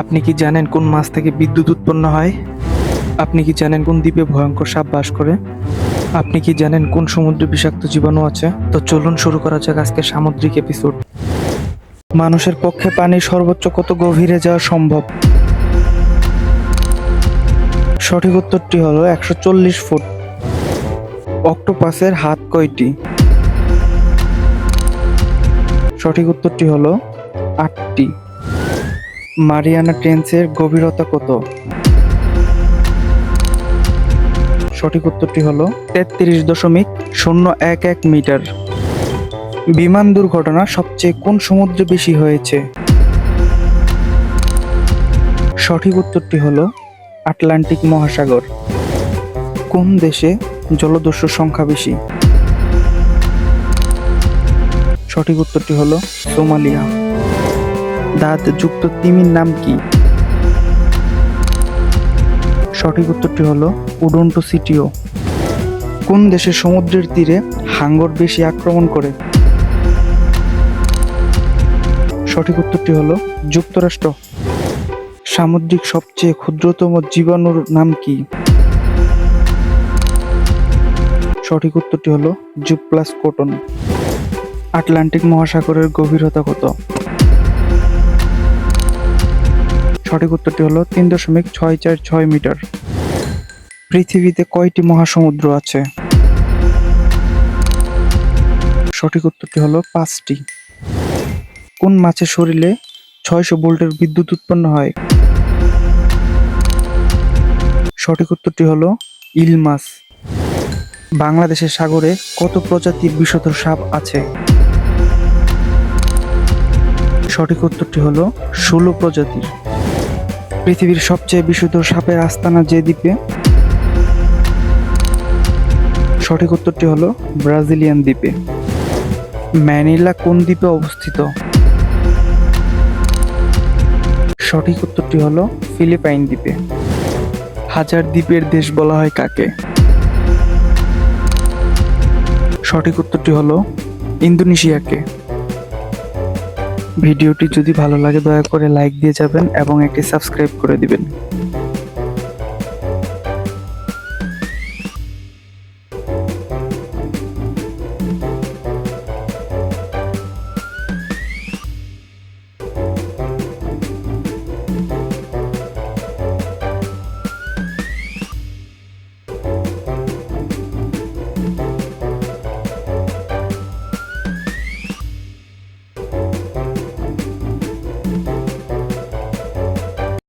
আপনি কি জানেন কোন মাছ থেকে বিদ্যুৎ উৎপন্ন হয়? আপনি কি জানেন কোন দ্বীপে ভয়ঙ্কর সাপ বাস করে? আপনি কি জানেন কোন সমুদ্রে বিষাক্ত জীবাণু আছে? তো চলুন শুরু করা যাক আজকে সামুদ্রিক এপিসোড মানুষের পক্ষে পানি সর্বোচ্চ কত গভীরে যাওয়া সম্ভব? সঠিক উত্তরটি হলো একশো চল্লিশ ফুট। অক্টোপাসের হাত কয়টি? সঠিক উত্তরটি হলো আটটি। মারিয়ানা ট্রেন্সের গভীরতা কত? সঠিক উত্তরটি হল তেত্রিশ দশমিক শূন্য এক এক মিটার। বিমান দুর্ঘটনা সবচেয়ে কোন সমুদ্রে বেশি হয়েছে? সঠিক উত্তরটি হল আটলান্টিক মহাসাগর। কোন দেশে জলদস্যুর সংখ্যা বেশি? সঠিক উত্তরটি হল সোমালিয়া। দাঁত যুক্ত তিমির নাম কি? সঠিক উত্তরটি হলো উডন্টো সিটিও। কোন দেশের সমুদ্রের তীরে হাঙ্গর বেশি আক্রমণ করে? সঠিক উত্তরটি হলো যুক্তরাষ্ট্র। সামুদ্রিক সবচেয়ে ক্ষুদ্রতম জীবাণুর নাম কি? সঠিক উত্তরটি হলো জুপ্লাস কোটন। আটলান্টিক মহাসাগরের গভীরতা কত? সঠিক উত্তরটি হলো তিন দশমিক ছয় চার ছয় মিটার। পৃথিবীতে কয়টি মহাসমুদ্র আছে? সঠিক উত্তরটি হলো পাঁচটি। কোন মাছের শরীরে ছয়শো ভোল্টের বিদ্যুৎ উৎপন্ন হয়? সঠিক উত্তরটি হলো ইল মাছ। বাংলাদেশের সাগরে কত প্রজাতির বিষধর সাপ আছে? সঠিক উত্তরটি হলো ষোলো প্রজাতির। পৃথিবীর সবচেয়ে বিশুদ্ধ সাপের আস্তানা যে দ্বীপে? সঠিক উত্তরটি হলো ব্রাজিলিয়ান দ্বীপে। ম্যানিলা কোন দ্বীপে অবস্থিত? সঠিক উত্তরটি হলো ফিলিপাইন দ্বীপে। হাজার দ্বীপের দেশ বলা হয় কাকে? সঠিক উত্তরটি হলো ইন্দোনেশিয়াকে। ভিডিওটি যদি ভালো লাগে দয়া করে লাইক দিয়ে যাবেন এবং একটি সাবস্ক্রাইব করে দিবেন।